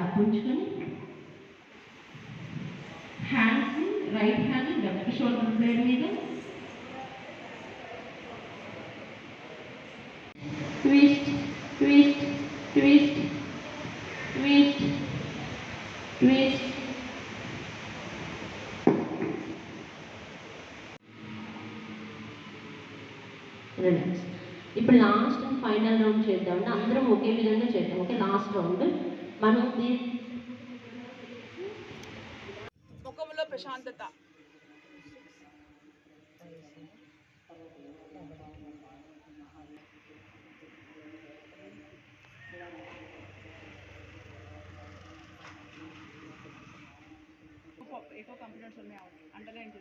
Gap ఉంచుకొని hands right hand left shoulder blade మీద twist twist twist twist twist relax ఇప్పుడు last final round చేద్దామండి. అందరం ఒకే విధంగా చేద్దాం. ఓకే లాస్ట్ రౌండ్ మనం ముఖంలో ప్రశాంతత. ఎక్కువ కంప్లైంట్స్ ఉన్నాయి? అండర్లైన్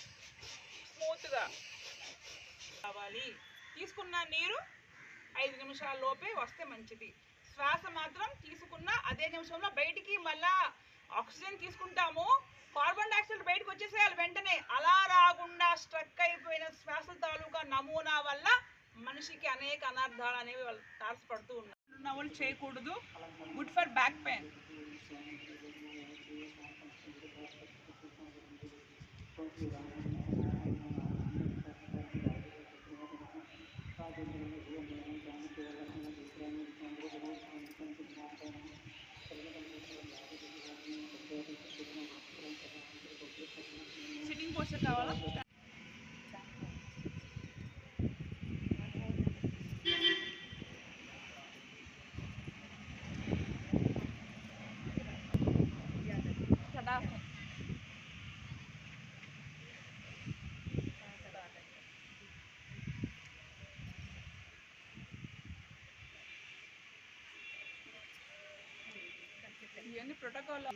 చిట్లింపు స్మూత్గా కావాలి. తీసుకున్న నీరు ఐదు నిమిషాల లోపే వస్తే మంచిది. శ్వాస మాత్రం తీసుకున్న అదే నిమిషంలో బయటికి మళ్ళా ఆక్సిజన్ తీసుకుంటాము. కార్బన్ డైఆక్సైడ్ బయటకు వచ్చేసేయాలి వెంటనే. అలా రాకుండా స్ట్రక్ అయిపోయిన శ్వాస తాలూకా నమూనా వల్ల మనిషికి అనేక అనర్థాలు అనేవి వాళ్ళు తారసపడుతూ ఉన్నారు చేయకూడదు. Good for back pain. Sitting posture కావాలా అన్ని protocol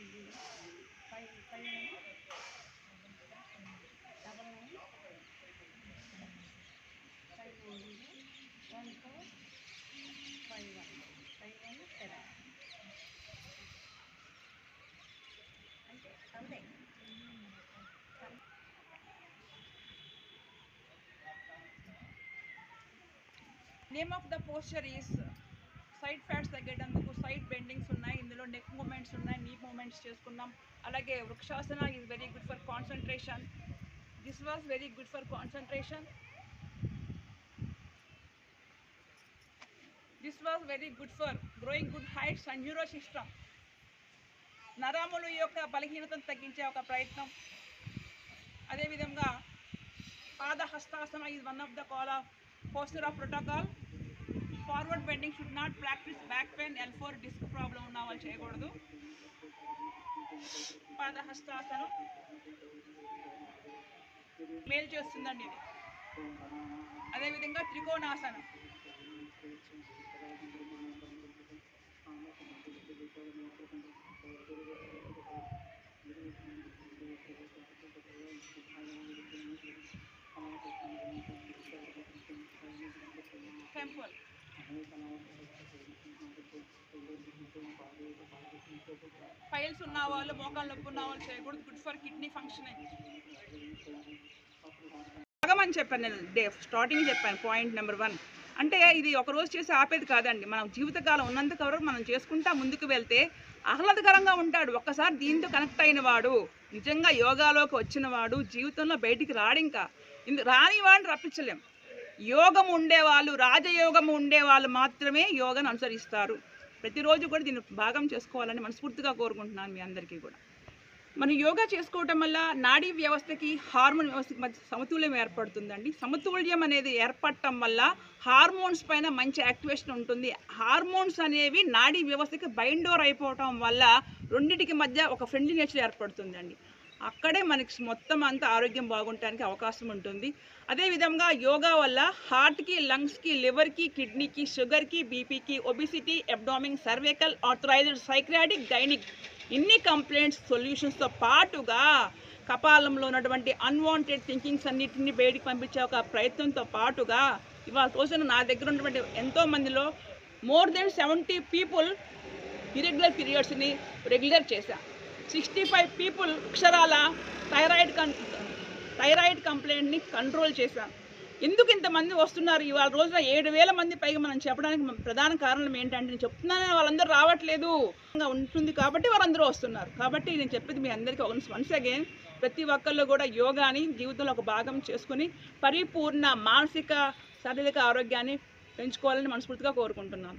name of the posture is చేసుకున్నాం అలాగే వృక్షాసన is very good for concentration this was very good for concentration this was very good for growing good heights and neuro system Naramula యొక్క బలహీనతను తగ్గించే ఒక ప్రయత్నం. అదేవిధంగా పాదహస్తాసన is one of the call of posture of protocol forward bending should not practice back pain L four disc problem ఉన్న వాళ్ళు చేయకూడదు. పాదహస్తాసనం. మేలు చేస్తుందండి ఇది. అదేవిధంగా త్రికోణాసనం. టెంపుల్ ఫైల్స్ ఉన్న వాళ్ళు మోకాలు నొప్పి ఉన్న వాళ్ళు చేయకూడదు. గుడ్ ఫర్ కిడ్నీ ఫంక్షనింగ్ ఆగమని చెప్పాను నేను. డే స్టార్టింగ్ చెప్పాను పాయింట్ నెంబర్ వన్ అంటే ఇది ఒక రోజు చేసి ఆపేది కాదండి. మనం జీవితకాలం ఉన్నంత వరకు మనం చేసుకుంటా ముందుకు వెళ్తే ఆహ్లాదకరంగా ఉంటాడు. ఒక్కసారి దీంతో కనెక్ట్ అయిన వాడు నిజంగా యోగాలోకి వచ్చిన వాడు జీవితంలో బయటికి రాడు ఇంకా. ఇందు రాని వాడిని రప్పించలేం. యోగం ఉండేవాళ్ళు రాజయోగం ఉండేవాళ్ళు మాత్రమే యోగాను అనుసరిస్తారు. ప్రతిరోజు కూడా దీన్ని భాగం చేసుకోవాలని మనస్ఫూర్తిగా కోరుకుంటున్నాను మీ అందరికీ కూడా. మనం యోగా చేసుకోవటం వల్ల నాడీ వ్యవస్థకి హార్మోన్ వ్యవస్థకి మధ్య సమతుల్యం ఏర్పడుతుందండి. సమతుల్యం అనేది ఏర్పడటం వల్ల హార్మోన్స్ పైన మంచి యాక్టివేషన్ ఉంటుంది. హార్మోన్స్ అనేవి నాడీ వ్యవస్థకి బైండోర్ అయిపోవటం వల్ల రెండింటికి మధ్య ఒక ఫ్రెండ్లీ నేచర్ ఏర్పడుతుందండి. అక్కడే మనకి మొత్తం అంతా ఆరోగ్యం బాగుంటానికి అవకాశం ఉంటుంది. అదేవిధంగా యోగా వల్ల హార్ట్కి లంగ్స్కి లివర్కి కిడ్నీకి షుగర్కి బీపీకి obesity abdomen cervical arthritis psychiatric gynaec ఇన్ని కంప్లైంట్స్ సొల్యూషన్స్తో పాటుగా కపాలంలో ఉన్నటువంటి అన్వాంటెడ్ థింకింగ్స్ అన్నిటిని బయటికి పంపించే ఒక ప్రయత్నంతో పాటుగా ఇవాళ రోజున నా దగ్గర ఉన్నటువంటి ఎంతో మందిలో more than seventy people irregular పీరియడ్స్ని regular చేశా సిక్స్టీ ఫైవ్ పీపుల్ అక్షరాల థైరాయిడ్ కం థైరాయిడ్ కంప్లైంట్ని కంట్రోల్ చేశాను ఎందుకు ఇంతమంది వస్తున్నారు? ఇవాళ రోజున ఏడు వేల మంది పైగా మనం చెప్పడానికి మన ప్రధాన కారణం ఏంటంటే నేను చెప్తున్నానే వాళ్ళందరూ రావట్లేదు. ఉంటుంది కాబట్టి వాళ్ళందరూ వస్తున్నారు. కాబట్టి నేను చెప్పేది మీ అందరికీ ఒక వన్స్ అగైన్ ప్రతి ఒక్కళ్ళు కూడా యోగాని జీవితంలో ఒక భాగం చేసుకుని పరిపూర్ణ మానసిక శారీరక ఆరోగ్యాన్ని పెంచుకోవాలని మనస్ఫూర్తిగా కోరుకుంటున్నాను.